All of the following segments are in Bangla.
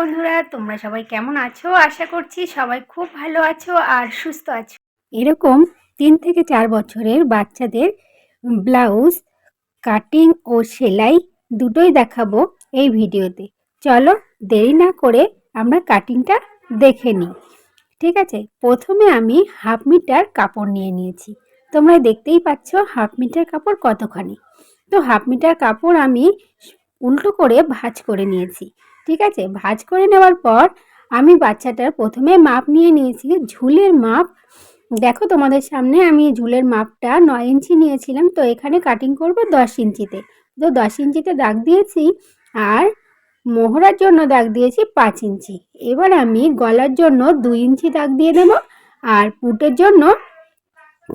বন্ধুরা, তোমরা সবাই কেমন আছো? আশা করছি সবাই খুব ভালো আছো আর সুস্থ আছো। এরকম তিন থেকে চার বছরের বাচ্চাদের ব্লাউজ, কাটিং ও সেলাই দুটোই দেখাবো এই ভিডিওতে। চলো দেরি না করে আমরা কাটিংটা দেখে নিই। ঠিক আছে, প্রথমে আমি হাফ মিটার কাপড় নিয়ে নিয়েছি। তোমরা দেখতেই পাচ্ছ হাফ মিটার কাপড় কতখানি। তো হাফ মিটার কাপড় আমি উল্টো করে ভাঁজ করে নিয়েছি। ঠিক আছে? ভাজ করে নেওয়ার পর আমি বাচ্চাটার প্রথমে মাপ নিয়ে নিয়েছি, ঝুলের মাপ। দেখো তোমাদের সামনে আমি ঝুলের মাপটা নয় ইঞ্চি নিয়েছিলাম, তো এখানে কাটিং করব দশ ইঞ্চিতে। তো দশ ইঞ্চিতে দাগ দিয়েছি আর মোহরার জন্য দাগ দিয়েছি পাঁচ ইঞ্চি। এবার আমি গলার জন্য দুই ইঞ্চি দাগ দিয়ে নেব আর পুটের জন্য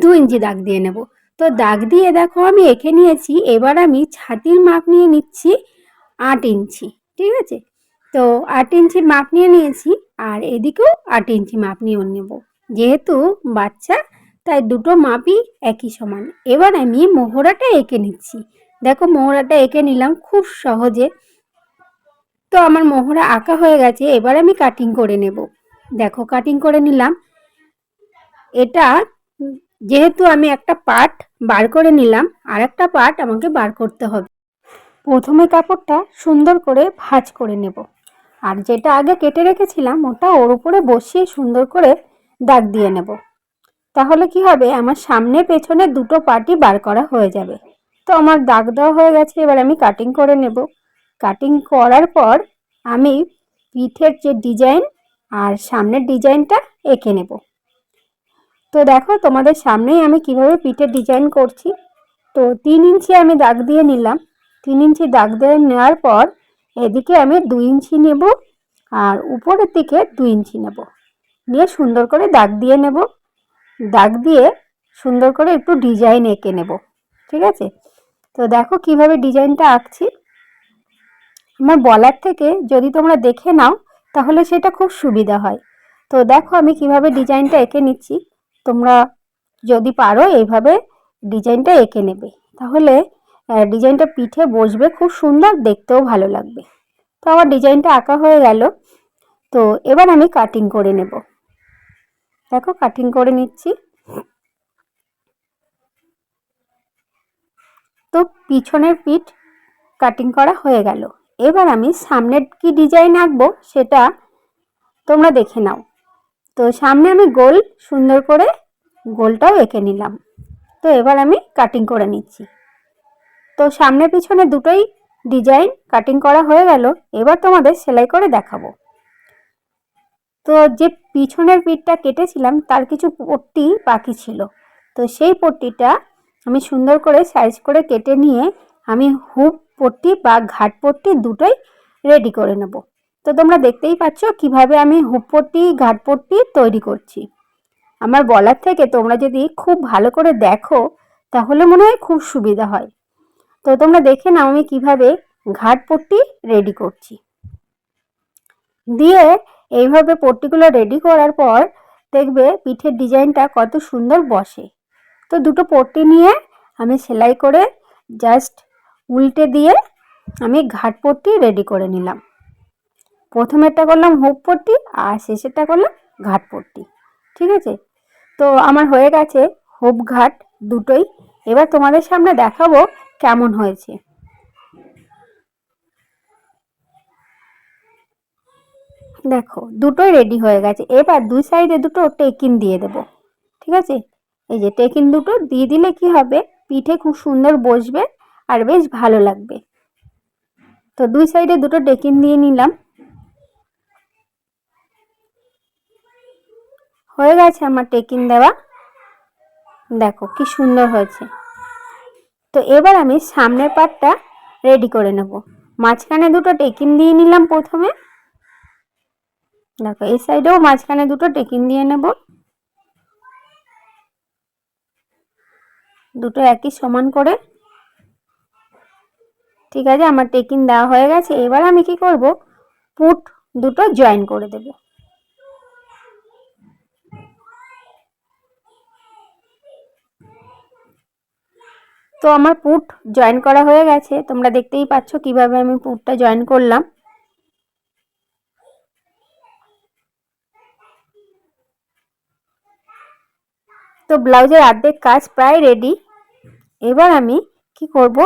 দু ইঞ্চি দাগ দিয়ে নেব। তো দাগ দিয়ে দেখো আমি এঁকে নিয়েছি, এবার আমি ছাতির মাপ নিয়ে নিচ্ছি আট ইঞ্চি। ঠিক আছে? তো আট ইঞ্চি মাপ নিয়ে নিয়েছি আর এদিকেও আট ইঞ্চি মাপ নিয়ে নেব। যেহেতু বাচ্চা, তাই দুটো মাপই একই সমান। এবার আমি মোহরাটা এঁকে নিচ্ছি। দেখো, মোহরাটা এঁকে নিলাম খুব সহজে। তো আমার মোহরা আঁকা হয়ে গেছে, এবার আমি কাটিং করে নেব। দেখো কাটিং করে নিলাম। এটা যেহেতু আমি একটা পার্ট বার করে নিলাম আর একটা পার্ট আমাকে বার করতে হবে। প্রথমে কাপড়টা সুন্দর করে ভাঁজ করে নেব। আর যেটা আগে কেটে রেখেছিলাম, ওটা ওর উপরে বসিয়ে সুন্দর করে দাগ দিয়ে নেব। তাহলে কি হবে? আমার সামনে পেছনে দুটো পার্টি বার করা হয়ে যাবে। তো আমার দাগ দেওয়া হয়ে গেছে, এবার আমি কাটিং করে নেব। কাটিং করার পর আমি পিঠের যে ডিজাইন আর সামনের ডিজাইনটা এঁকে নেব। তো দেখো, তোমাদের সামনেই আমি কীভাবে পিঠের ডিজাইন করছি। তো তিন ইঞ্চি আমি দাগ দিয়ে নিলাম। তিন ইঞ্চি দাগ দিয়ে নেওয়ার পর এদিকে আমি দুই ইঞ্চি নেব আর উপরের দিকে দুই ইঞ্চি নেব। নিয়ে সুন্দর করে দাগ দিয়ে নেব। দাগ দিয়ে সুন্দর করে একটু ডিজাইন এঁকে নেব, ঠিক আছে? তো দেখো কীভাবে ডিজাইনটা আঁকছি। আমার বলার থেকে যদি তোমরা দেখে নাও, তাহলে সেটা খুব সুবিধা হয়। তো দেখো আমি কীভাবে ডিজাইনটা এঁকে নিচ্ছি। তোমরা যদি পারো এইভাবে ডিজাইনটা এঁকে নেবে। তাহলে ডিজাইনটা পিঠে বসবে, খুব সুন্দর, দেখতেও ভালো লাগবে। তো আমার ডিজাইনটা আঁকা হয়ে গেল। তো এবার আমি কাটিং করে নেব। দেখো কাটিং করে নিচ্ছি। তো পিছনের পিঠ কাটিং করা হয়ে গেল। এবার আমি সামনের কি ডিজাইন আঁকবো সেটা তোমরা দেখে নাও। তো সামনে আমি গোল, সুন্দর করে গোলটাও এঁকে নিলাম। তো এবার আমি কাটিং করে নিচ্ছি। তো সামনে পিছনে দুটোই ডিজাইন কাটিং করা হয়ে গেল। এবার তোমাদের সেলাই করে দেখাবো। তো যে পিছনের পিঠটা কেটেছিলাম, তার কিছু পট্টি বাকি ছিল। তো সেই পট্টিটা আমি সুন্দর করে সাইজ করে কেটে নিয়ে আমি হুপ পট্টি বা ঘাট পট্টি দুটোই রেডি করে নেব। তো তোমরা দেখতেই পাচ্ছ কীভাবে আমি হুপ পট্টি, ঘাট পট্টি তৈরি করছি। আমার বলার থেকে তোমরা যদি খুব ভালো করে দেখো, তাহলে মনে হয় খুব সুবিধা হয়। তো তোমরা দেখে নাও আমি কীভাবে ঘাট পট্টি রেডি করছি। দিয়ে এইভাবে পট্টিগুলো রেডি করার পর দেখবে পিঠের ডিজাইনটা কত সুন্দর বসে। তো দুটো পট্টি নিয়ে আমি সেলাই করে জাস্ট উল্টে দিয়ে আমি ঘাট পট্টি রেডি করে নিলাম। প্রথমেরটা করলাম হুপ পট্টি আর শেষেরটা করলাম ঘাট পট্টি। ঠিক আছে? তো আমার হয়ে গেছে হুপ ঘাট দুটোই। এবার তোমাদের সামনে দেখাবো কেমন হয়েছে? দেখো দুটোই রেডি হয়ে গেছে। এবার দুই সাইডে দুটো টেকিন দিয়ে দেব। ঠিক আছে? এই যে টেকিন দুটো, দিয়ে দিলে কি হবে? পিঠে খুব সুন্দর বসবে আর বেশ ভালো লাগবে। তো দুই সাইডে দুটো টেকিন দিয়ে নিলাম। হয়ে গেছে আমার টেকিন দেওয়া। দেখো, কি সুন্দর হয়েছে। তো এবার আমি সামনের পাটটা রেডি করে নেব। মাঝখানে দুটো টেকিন দিয়ে নিলাম প্রথমে। দেখো, এই সাইডেও মাঝখানে দুটো টেকিন দিয়ে নেব। দুটো একই সমান করে। ঠিক আছে, আমার টেকিন দেওয়া হয়ে গেছে। এবার আমি কি করব? পুট দুটো জয়েন করে দেবো। তো আমার পুট জয়েন করা হয়ে গেছে। তোমরা দেখতেই পাচ্ছ কীভাবে আমি পুটটা জয়েন করলাম। তো ব্লাউজের আর্ধেক কাজ প্রায় রেডি এবার আমি কি করব?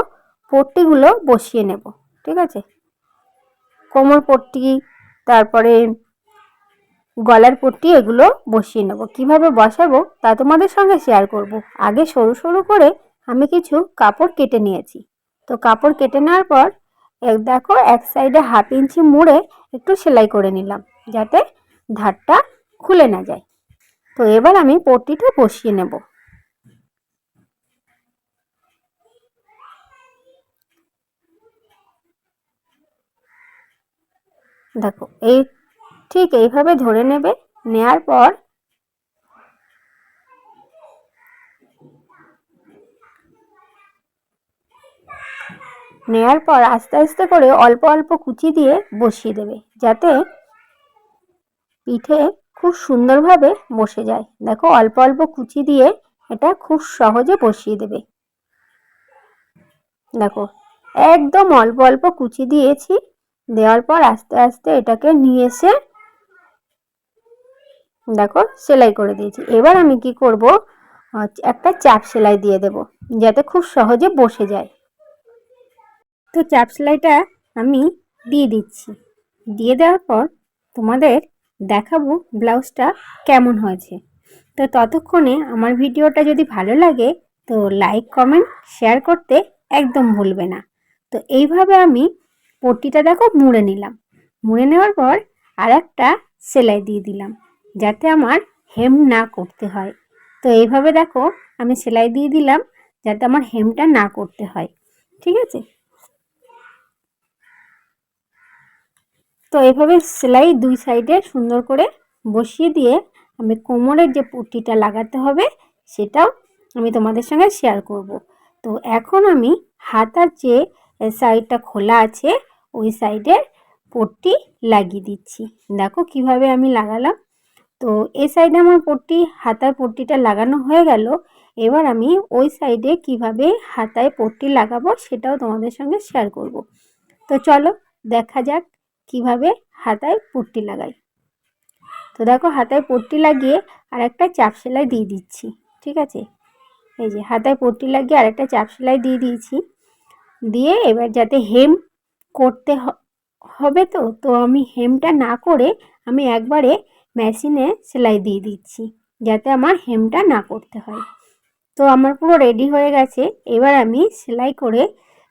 পট্টিগুলো বসিয়ে নেব, ঠিক আছে? কোমর পট্টি, তারপরে গলার পট্টি, এগুলো বসিয়ে নেব। কীভাবে বসাবো তা তোমাদের সঙ্গে শেয়ার করব। আগে সরু সরু করে আমি কিছু কাপড় কেটে নিয়েছি। তো কাপড় কেটে নেওয়ার পর, এক দেখো, এক সাইডে হাফ ইঞ্চি মুড়ে একটু সেলাই করে নিলাম, যাতে ধারটা খুলে না যায়। তো এবার আমি পট্টিটা বসিয়ে নেব। দেখো, এই ঠিক এইভাবে ধরে নেবে, নেয়ার পর নেয়ার পর আস্তে আস্তে করে অল্প অল্প কুচি দিয়ে বসিয়ে দেবে, যাতে পিঠে খুব সুন্দরভাবে বসে যায়। দেখো, অল্প অল্প কুচি দিয়ে এটা খুব সহজে বসিয়ে দেবে। দেখো, একদম অল্প অল্প কুচি দিয়েছি। দেওয়ার পর আস্তে আস্তে এটাকে নিয়ে এসে দেখো, সেলাই করে দিয়েছি। এবার আমি কি করব? একটা চাপ সেলাই দিয়ে দেব, যাতে খুব সহজে বসে যায়। তো চাপ সেলাইটা আমি দিয়ে দিচ্ছি। দিয়ে দেওয়ার পর তোমাদের দেখাবো ব্লাউজটা কেমন হয়েছে। তো ততক্ষণে আমার ভিডিওটা যদি ভালো লাগে তো লাইক কমেন্ট শেয়ার করতে একদম ভুলবে না। তো এইভাবে আমি পট্টিটা দেখো মুড়ে নিলাম। মুড়ে নেওয়ার পর আর একটা সেলাই দিয়ে দিলাম যাতে আমার হেম না করতে হয়। তো এইভাবে দেখো আমি সেলাই দিয়ে দিলাম যাতে আমার হেমটা না করতে হয়। ঠিক আছে? তো এভাবে সেলাই দুই সাইডে সুন্দর করে বসিয়ে দিয়ে আমি কোমরের যে পট্টিটা লাগাতে হবে, সেটাও আমি তোমাদের সঙ্গে শেয়ার করব। তো এখন আমি হাতার যে সাইডটা খোলা আছে, ওই সাইডে পট্টি লাগিয়ে দিচ্ছি। দেখো কীভাবে আমি লাগালাম। তো এই সাইডে আমার পট্টি হাতার পট্টিটা লাগানো হয়ে গেল। এবার আমি ওই সাইডে কীভাবে হাতায় পট্টি লাগাবো, সেটাও তোমাদের সঙ্গে শেয়ার করব। তো চলো দেখা যাক কীভাবে হাতায় পট্টি লাগাই? তো দেখো হাতায় পট্টি লাগিয়ে আর একটা চাপ সেলাই দিয়ে দিচ্ছি, ঠিক আছে? এই যে হাতায় পট্টি লাগিয়ে আর একটা চাপ সেলাই দিয়ে দিয়েছি। দিয়ে এবার যাতে হেম করতে হবে তো তো আমি হেমটা না করে আমি একবারে মেশিনে সেলাই দিয়ে দিচ্ছি, যাতে আমার হেমটা না করতে হয়। তো আমার পুরো রেডি হয়ে গেছে, এবার আমি সেলাই করে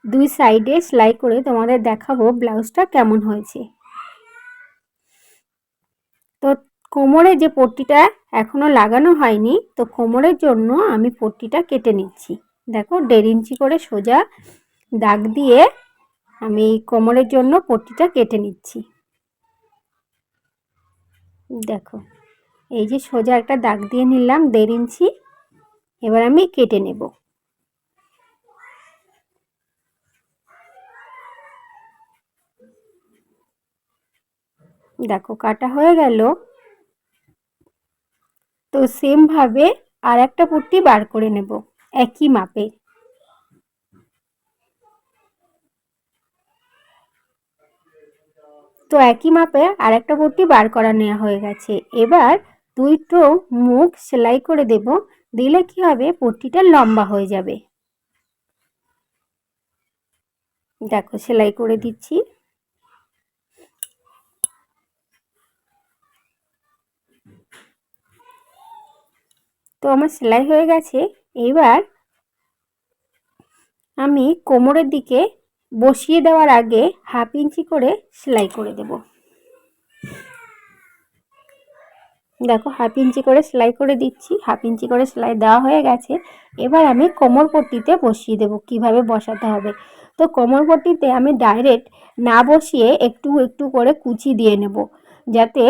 দুই সাইডে সেলাই করে তোমাদের দেখাবো ব্লাউজটা কেমন হয়েছে। তো কোমরে যে পট্টিটা এখনও লাগানো হয়নি, তো কোমরের জন্য আমি পট্টিটা কেটে নিচ্ছি। দেখো, দেড় ইঞ্চি করে সোজা দাগ দিয়ে আমি কোমরের জন্য পট্টিটা কেটে নিচ্ছি। দেখো, এই যে সোজা একটা দাগ দিয়ে নিলাম দেড় ইঞ্চি, এবার আমি কেটে নেব। দেখো, কাটা হয়ে গেল। তো সেমভাবে আর একটা পট্টি বার করে নেব, একই মাপে। তো একই মাপে আর একটা পট্টি বার করা নেওয়া হয়ে গেছে। এবার দুইটো মুখ সেলাই করে দেব, দিলে কি হবে, পট্টিটা লম্বা হয়ে যাবে। দেখো, সেলাই করে দিচ্ছি। তো আমার সেলাই হয়ে গেছে। এবার আমি কোমরের দিকে বসিয়ে দেওয়ার আগে হাফ ইঞ্চি করে সেলাই করে দেব। দেখো, হাফ ইঞ্চি করে সেলাই করে দিচ্ছি, হাফ ইঞ্চি করে সেলাই দেওয়া হয়ে গেছে। এবার আমি কোমর পট্টিতে বসিয়ে দেব, কীভাবে বসাতে হবে। তো কোমর পট্টিতে আমি ডাইরেক্ট না বসিয়ে একটু একটু করে কুচি দিয়ে নেব, যাতে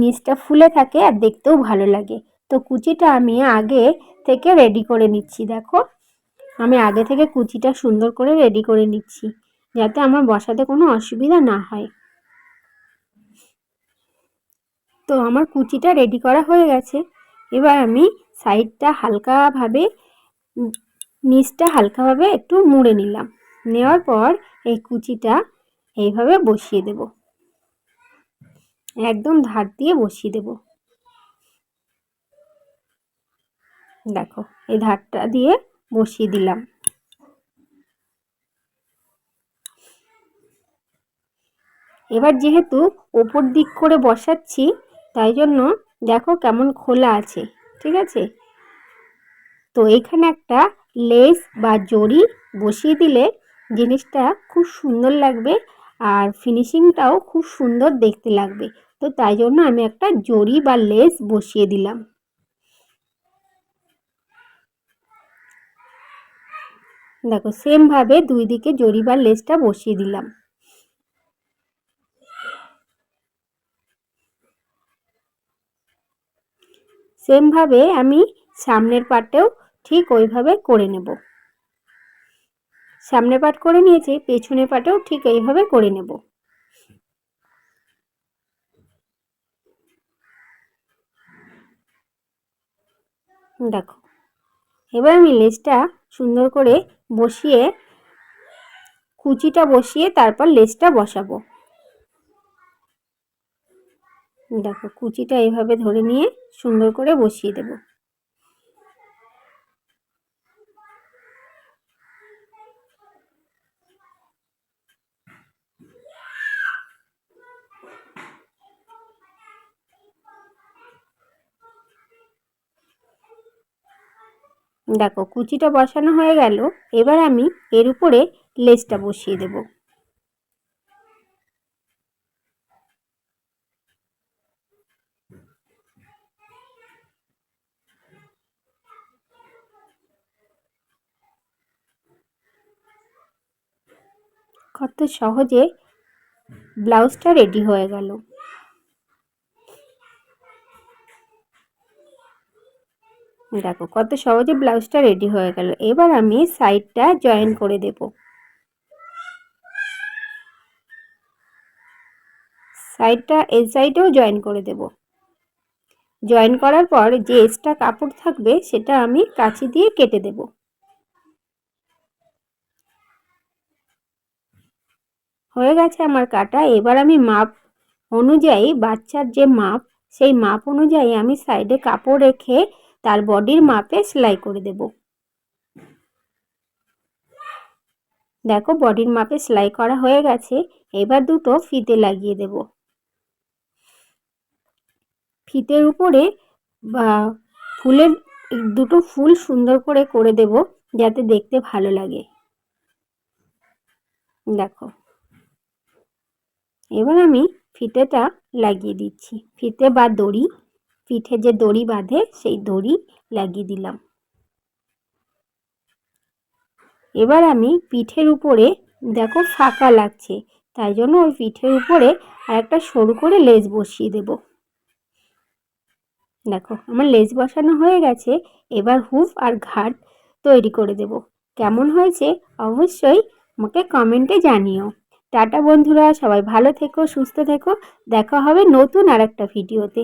নিচটা ফুলে থাকে আর দেখতেও ভালো লাগে। তো কুচিটা আমি আগে থেকে রেডি করে নিচ্ছি, দেখো। আমি আগে থেকে কুচিটা সুন্দর করে রেডি করে নিচ্ছি, যাতে আমার বসাতে কোনো অসুবিধা না হয়। তো আমার কুচিটা রেডি করা হয়ে গেছে। এবার আমি সাইডটা হালকাভাবে, নিচটা হালকাভাবে একটু মুড়ে নিলাম। নেওয়ার পর এই কুচিটা এইভাবে বসিয়ে দেব। একদম ধার দিয়ে বসিয়ে দেব। দেখো, এই ধারটা দিয়ে বসিয়ে দিলাম। এবার যেহেতু ওপর দিক করে বসাচ্ছি, তাই জন্য দেখো কেমন খোলা আছে, ঠিক আছে? তো এখানে একটা লেস বা জড়ি বসিয়ে দিলে জিনিসটা খুব সুন্দর লাগবে আর ফিনিশিংটাও খুব সুন্দর দেখতে লাগবে। তো তাই জন্য আমি একটা জড়ি বা লেস বসিয়ে দিলাম। দেখো সেমভাবে দুই দিকে জড়ি বা লেসটা বসিয়ে দিলাম। সেমভাবে আমি সামনের পাটেও ঠিক ওইভাবে করে নেব। সামনের পাট করে নিয়েছি, পেছনের পাটেও ঠিক এইভাবে করে নেব। দেখো, এবার আমি লেসটা সুন্দর করে বসিয়ে কুচিটা বসিয়ে তারপর লেসটা বসাবো। দেখো কুচিটা এভাবে ধরে নিয়ে সুন্দর করে বসিয়ে দেব। দেখো, কুচিটা বসানো হয়ে গেল। এবার আমি এর উপরে লেসটা বসিয়ে দেবো। কত সহজে ব্লাউজটা রেডি হয়ে গেল। দেখো, কত সহজে ব্লাউজটা রেডি হয়ে গেল। এবার আমি সাইডটা জয়েন করে দেব। সাইডটা এই সাইডেও জয়েন করে দেব। জয়েন করার পর যে এক্সট্রা কাপড় থাকবে, সেটা আমি কাঁচি দিয়ে কেটে দেবো। হয়ে গেছে আমার কাটা। এবার আমি মাপ অনুযায়ী, বাচ্চার যে মাপ, সেই মাপ অনুযায়ী আমি সাইডে কাপড় রেখে তার বডির মাপে সেলাই করে দেব। দেখো, বডির মাপে সেলাই করা হয়ে গেছে। এবার দুটো ফিতে লাগিয়ে দেব। ফিতের উপরে, বা ফুলের, দুটো ফুল সুন্দর করে করে দেব, যাতে দেখতে ভালো লাগে। দেখো। এবার আমি ফিতেটা লাগিয়ে দিচ্ছি। ফিতে বা দড়ি পিঠে যে দড়ি বাঁধে, সেই দড়ি লাগিয়ে দিলাম। এবার আমি পিঠের উপরে, দেখো ফাঁকা লাগছে, তাই জন্য ওই পিঠের উপরে আর একটা সরু করে লেজ বসিয়ে দেব। দেখো, আমার লেজ বসানো হয়ে গেছে, এবার হুফ আর ঘাট তৈরি করে দেব। কেমন হয়েছে অবশ্যই আমাকে কমেন্টে জানিও। টাটা বন্ধুরা, সবাই ভালো থেকো, সুস্থ থেকো, দেখা হবে নতুন আর একটা ভিডিওতে।